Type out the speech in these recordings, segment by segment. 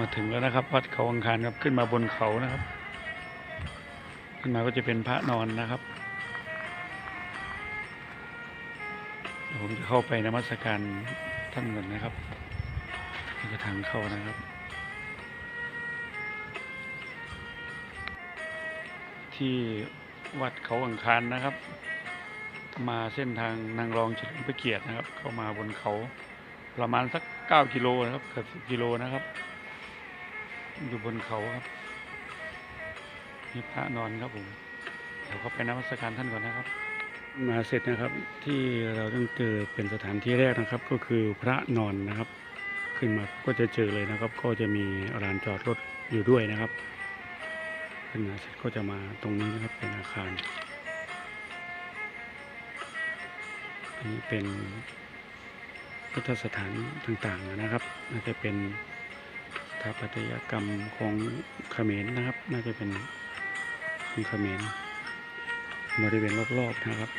มาถึงแล้วนะครับ วัดเขาอังคารครับขึ้นมาบนเขานะครับ ขึ้นมาก็จะเป็นพระนอนนะครับผมจะเข้าไปนมัสการท่านก่อนนะครับนี่คือทางเข้านะครับ ที่วัดเขาอังคารนะครับ มาเส้นทางนางรองเฉลิมพระเกียรตินะครับ เข้ามาบนเขาประมาณสักเก้ากิโลนะครับเกือบสิบกิโลนะครับ อยู่บนเขาครับมีพระนอนครับผมเดี๋ยวเขาไปนมัสการท่านก่อนนะครับ มาเสร็จนะครับที่เราต้องเจอเป็นสถานที่แรกนะครับ ก็คือพระนอนนะครับ ขึ้นมาก็จะเจอเลยนะครับ ก็จะมีลานจอดรถอยู่ด้วยนะครับขึ้นมาเสร็จก็จะมาตรงนี้นะครับเป็นอาคารอันนี้เป็นพุทธสถานต่างๆนะครับน่าจะเป็น ถาปัตยกรรมของเขมรนะครับ น่าจะเป็นของเขมรบริเวณรอบๆนะครับ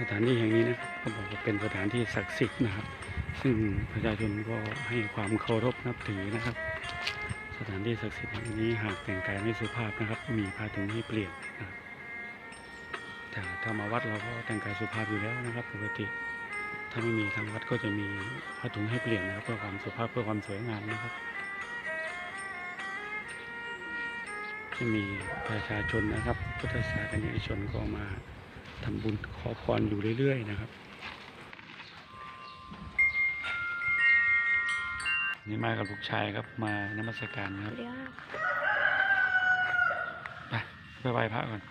สถานที่แห่งนี้นะครับก็บอกว่าเป็นสถานที่ศักดิ์สิทธิ์นะครับ ซึ่งประชาชนก็ให้ความเคารพนับถือนะครับ สถานที่ศักดิ์สิทธิ์แห่งนี้หากแต่งกายไม่สุภาพนะครับ มีผ้าถุงให้เปลี่ยนนะครับแต่ถ้ามาวัดเราก็แต่งกายสุภาพอยู่แล้วนะครับ ปกติ ถ้าไม่มีทางวัดก็จะมีผ้าถุงให้เปลี่ยนนะครับ เพื่อความสุภาพเพื่อความสวยงามนะครับจะมีประชาชนนะครับ พุทธศาสนิกชนก็มาทำบุญขอพรอยู่เรื่อยๆนะครับ นี่มากับลูกชายครับมานมัสการครับเดี๋ยวไปไปไหว้พระก่อน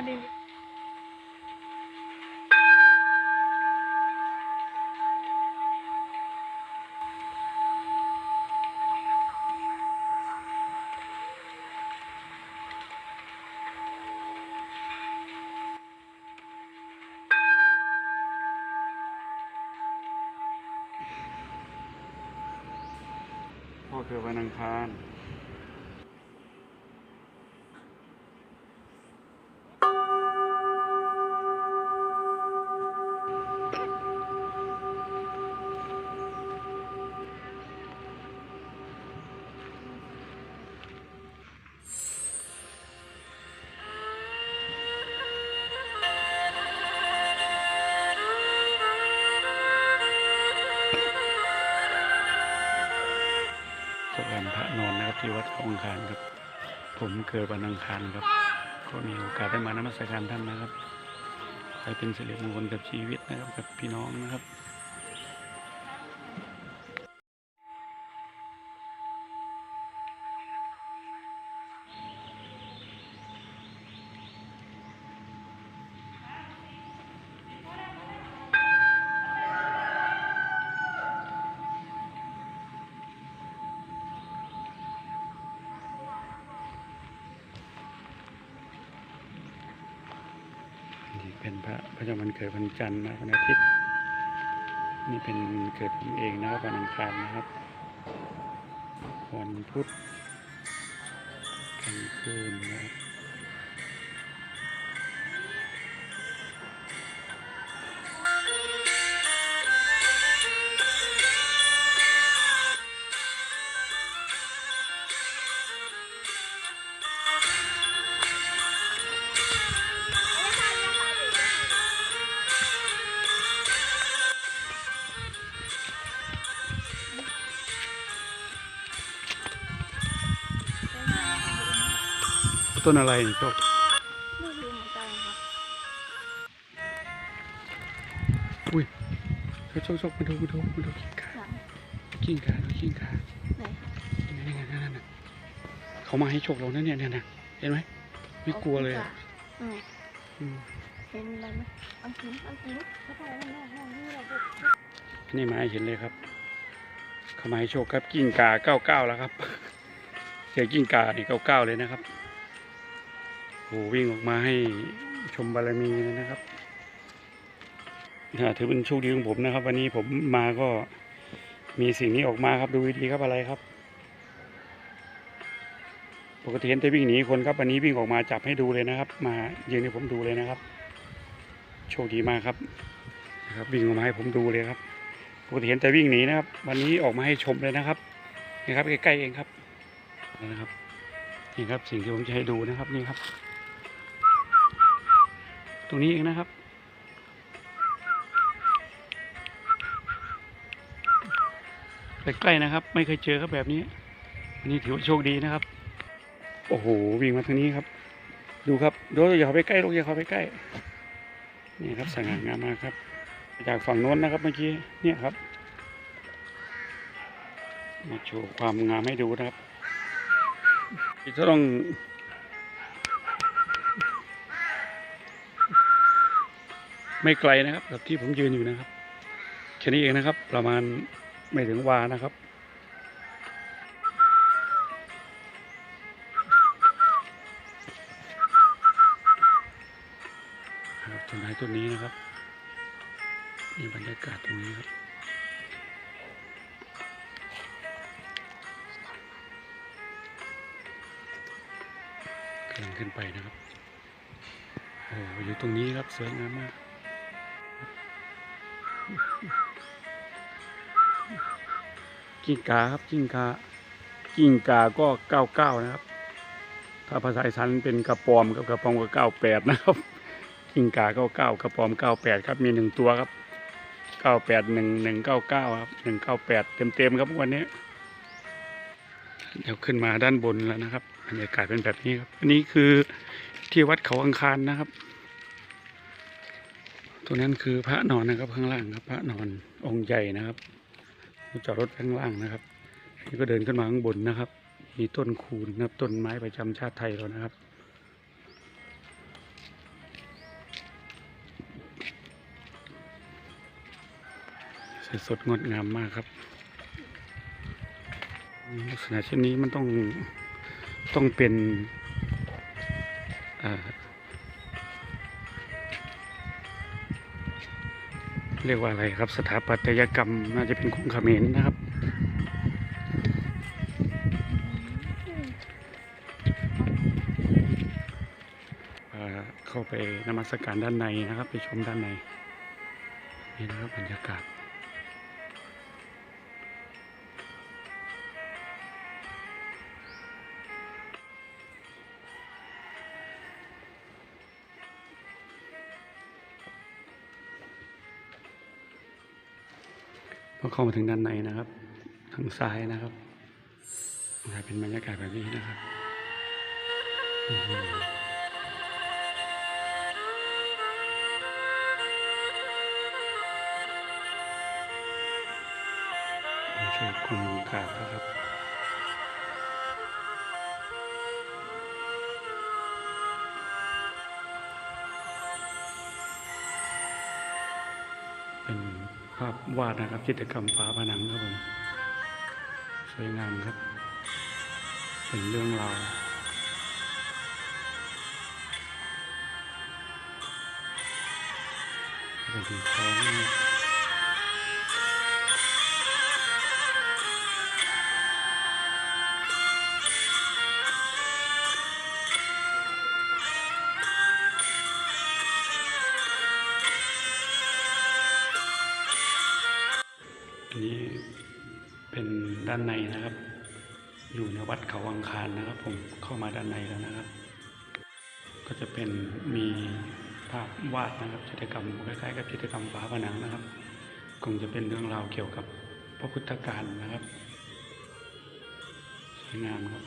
พอดีพ่อคือวันอังคาร เกิดวันอังคารครับ ก็มีโอกาสได้มานมัสการท่านนะครับให้เป็นสิริมงคลกับชีวิตนะครับกับพี่น้องนะครับ จันทร์นะวันอาทิตย์ นี่เป็นเกิดผมเองนะครับวันอังคารนะครับ วันพุธกลางคืนนะครับ ต้นอะไรนี่โชคไม่รู้เหมือนกันครับอุ้ยโชคโชคมาดูมาดูมาดูกิ้งก่าหลังกิ้งก่าดูกิ้งก่าไหนครับนี่ไงนั่นน่ะเขามาให้โชคเรานั่นเนี่ยเนี่ยนะเห็นไหมไม่กลัวเลยอะอืมอืมเห็นอะไรไหมเอากินเอากินเข้าไปข้างนอกห้องนี่เราก็นี่มาให้เห็นเลยครับเขามาให้โชคครับกิ้งก่าเก้าเก้าแล้วครับเสียกิ้งก่านี่เก้าเก้าเลยนะครับ โอ้วิ่งออกมาให้ชมบารมีเลยนะครับถือเป็นโชคดีของผมนะครับ วันนี้ผมมาก็มีสิ่งนี้ออกมาครับดูดีครับอะไรครับ ปกติเห็นแต่วิ่งหนีคนครับวันนี้วิ่งออกมาจับให้ดูเลยนะครับ มายืนให้ผมดูเลยนะครับ โชคดีมากครับนะครับ วิ่งออกมาให้ผมดูเลยครับปกติเห็นแต่วิ่งหนีนะครับ วันนี้ออกมาให้ชมเลยนะครับนี่ครับใกล้ๆเองครับนี่นะครับนี่ครับสิ่งที่ผมจะให้ดูนะครับนี่ครับ ตรงนี้เองนะครับ ใกล้ๆนะครับ ไม่เคยเจอครับแบบนี้อันนี้ถือว่าโชคดีนะครับ โอ้โหวิ่งมาทางนี้ครับ ดูครับโดยอย่าเข้าไปใกล้ลูกอย่าเข้าไปใกล้ นี่ครับสง่างามมากครับ จากฝั่งโน้นนะครับเมื่อกี้เนี่ยครับมาโชว์ความงามให้ดูนะครับจะต้อง ไม่ไกลนะครับกับที่ผมยืนอยู่นะครับแค่นี้เองนะครับ ประมาณไม่ถึงวานะครับต้นไม้ต้นนี้นะครับนี่บรรยากาศตรงนี้ครับกำลังขึ้นไปนะครับโอ้อยู่ตรงนี้ครับสวยงามมาก กิ้งกาครับกิ้งกากิ้งกาก็เก้าเก้านะครับ ถ้าภาษาอีสานเป็นกระปอมกับกระปอมก็เก้าแปดนะครับ กิ้งกาเก้าเก้ากระปอมเก้าแปดครับมีหนึ่งตัวครับเก้าแปดหนึ่งหนึ่งเก้าเก้าครับหนึ่งเก้าแปดเต็มเต็มๆครับวันนี้เดี๋ยวขึ้นมาด้านบนแล้วนะครับบรรยากาศเป็นแบบนี้ครับอันนี้คือที่วัดเขาอังคารนะครับตรงนั้นคือพระนอนนะครับข้างล่างครับ พระนอนองค์ใหญ่นะครับ จอดรถข้างล่างนะครับนี่ก็เดินขึ้นมาข้างบนนะครับ มีต้นคูนนะครับต้นไม้ประจำชาติไทยเรานะครับสสดงดงามมากครับลักษณะเช่นนี้มันต้องต้องเป็น เรียกว่าอะไรครับ สถาปัตยกรรมน่าจะเป็นของเขมรนะครับ เข้าไปนมัสการด้านในนะครับ ไปชมด้านใน นี่นะครับบรรยากาศ เข้ามาถึงด้านในนะครับ ทางซ้ายนะครับนะครับเป็นบรรยากาศแบบนี้นะครับอื้อหือผมช่วยคุมกาบนะครับ วาดนะครับจิตรกรรมฝาผนังครับผมสวยงามครับ เป็นเรื่องราวเป็นถึงท้องานในนะครับ อยู่ในวัดเขาอังคารนะครับ ผมเข้ามาด้านในแล้วนะครับ ก็จะเป็นมีภาพวาดนะครับจิตรกรรมคล้ายๆกับจิตรกรรมฝาผนังนะครับ คงจะเป็นเรื่องราวเกี่ยวกับพระพุทธการนะครับสวยงามครับ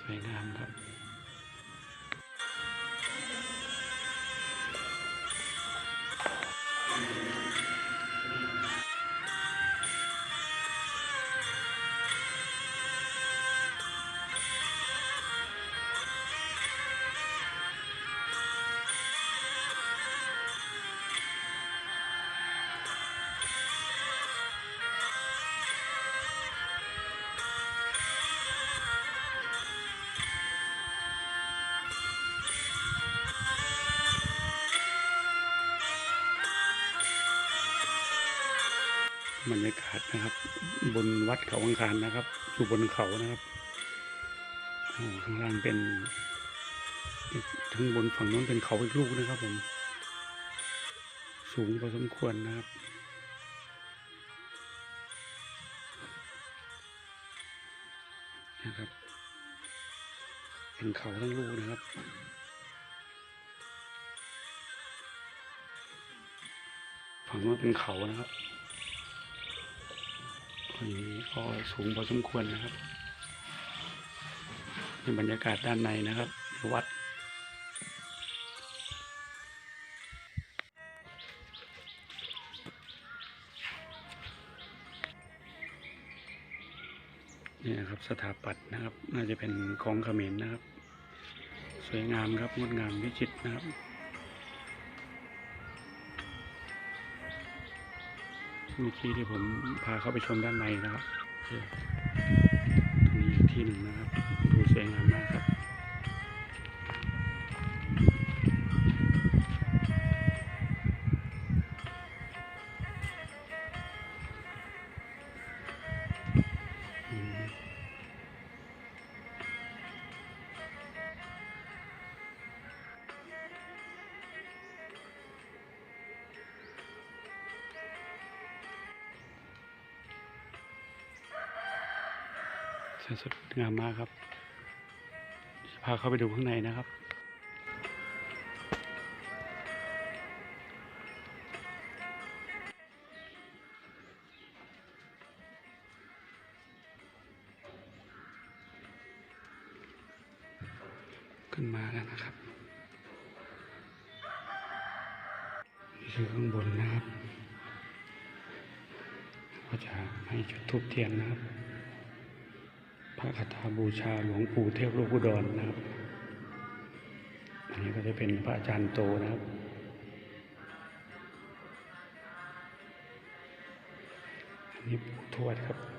สวยงามครับ บรรยากาศนะครับ บนวัดเขาอังคารนะครับ อยู่บนเขานะครับโอ้ข้างล่างเป็นทั้งบนฝั่งโน้นเป็นเขาอีกลูกนะครับ ผม สูงพอสมควรนะครับนะครับ เป็นเขาทั้งลูกนะครับฝั่งโน้นเป็นเขานะครับ ตรงนี้ก็สูงพอสมควรนะครับนี่บรรยากาศด้านในนะครับวัดนี่นะครับสถาปัตย์นะครับ น่าจะเป็นของเขมรนะครับ สวยงามครับงดงามวิจิตรนะครับ เมื่อกี้ที่ผมพาเข้าไปชมด้านในนะครับตรงนี้อีกที่หนึ่งนะ งามมากครับ พาเข้าไปดูข้างในนะครับ ขึ้นมาแล้วนะครับนี่คือข้างบนนะครับ ก็จะให้จุดทูบเทียนนะครับาบูชาหลวงปู่เทพลูกอุดรนะครับ อันนี้ก็จะเป็นพระอาจารย์โตนะครับ อันนี้ปู่ทวดครับ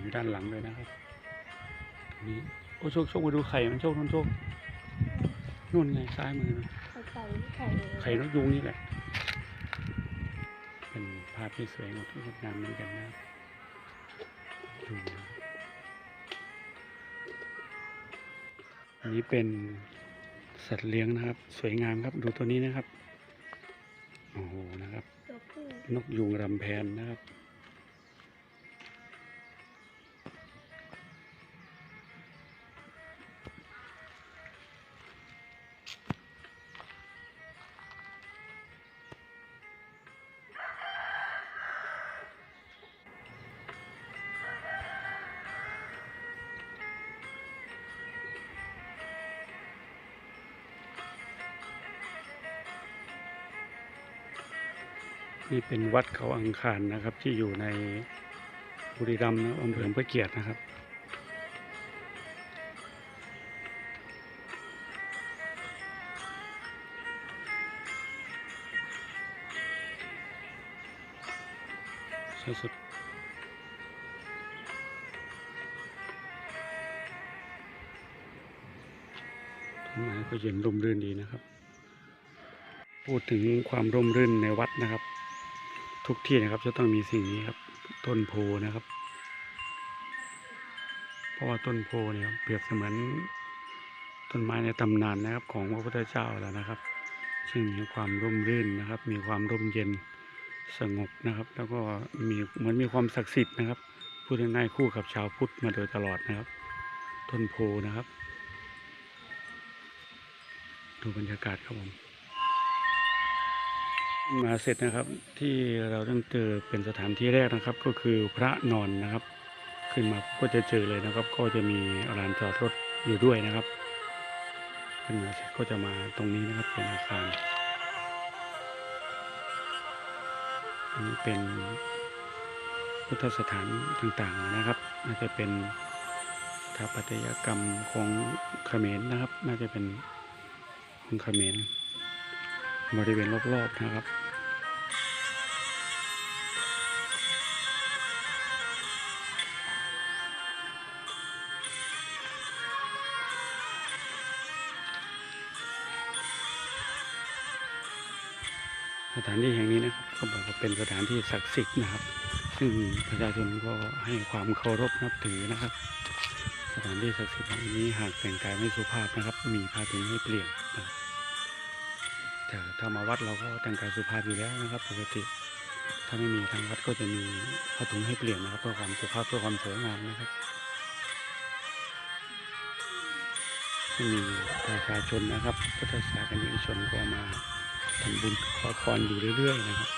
อยู่ด้านหลังเลยนะครับตรงนี้โอ้โชคโชคมาดูไข่มันโชคนู่นโชคนู่นไงซ้ายมือนู่นไข่ไก่ไข่ไข่นกยุงนี่แหละ เป็นภาพที่สวยงดงดงามเหมือนกันนะครับดูนะครับอันนี้เป็นสัตว์เลี้ยงนะครับ สวยงามครับดูตัวนี้นะครับ โอ้โหนะครับตัวผู้นกยูงรำแพนนะครับ นี่เป็นวัดเขาอังคารนะครับ ที่อยู่ในบุรีรัมย์นะอำเภอพระเกียรตินะครับ สุดต้นไม้ก็เย็นร่มรื่นดีนะครับ พูดถึงความร่มรื่นในวัดนะครับ ทุกที่นะครับจะต้องมีสิ่งนี้ครับ ต้นโพนะครับ เพราะว่าต้นโพเนี่ยเปรียบเสมือนต้นไม้ในตำนานนะครับ ของพระพุทธเจ้าแล้วนะครับ ซึ่งมีความร่มรื่นนะครับ มีความร่มเย็นสงบนะครับ แล้วก็มีเหมือนมีความศักดิ์สิทธิ์นะครับพูดง่ายๆคู่กับชาวพุทธมาโดยตลอดนะครับ ต้นโพนะครับ ดูบรรยากาศครับผม มาเสร็จนะครับที่เราต้องเจอเป็นสถานที่แรกนะครับ ก็คือพระนอนนะครับ ขึ้นมาก็จะเจอเลยนะครับ ก็จะมีลานจอดรถอยู่ด้วยนะครับขึ้นมาเสร็จก็จะมาตรงนี้นะครับเป็นอาคารอันนี้เป็นพุทธสถานต่างๆนะครับน่าจะเป็นสถาปัตยกรรมของเขมรนะครับ น่าจะเป็นของเขมร บริเวณรอบๆนะครับสถานที่แห่งนี้นะครับเขาบอกว่าเป็นสถานที่ศักดิ์สิทธิ์นะครับ ซึ่งประชาชนก็ให้ความเคารพนับถือนะครับ สถานที่ศักดิ์สิทธิ์แห่งนี้หากแต่งกายไม่สุภาพนะครับ มีผ้าถุงให้เปลี่ยน แต่ถ้ามาวัดเราก็แต่งกายสุภาพอยู่แล้วนะครับปกติ ถ้าไม่มีทางวัดก็จะมีผ้าถุงให้เปลี่ยนนะครับเพื่อความสุภาพเพื่อความสวยงามนะครับมีประชาชนนะครับพุทธศาสนิกชนก็มาทำบุญขอพรอยู่เรื่อยๆนะครับ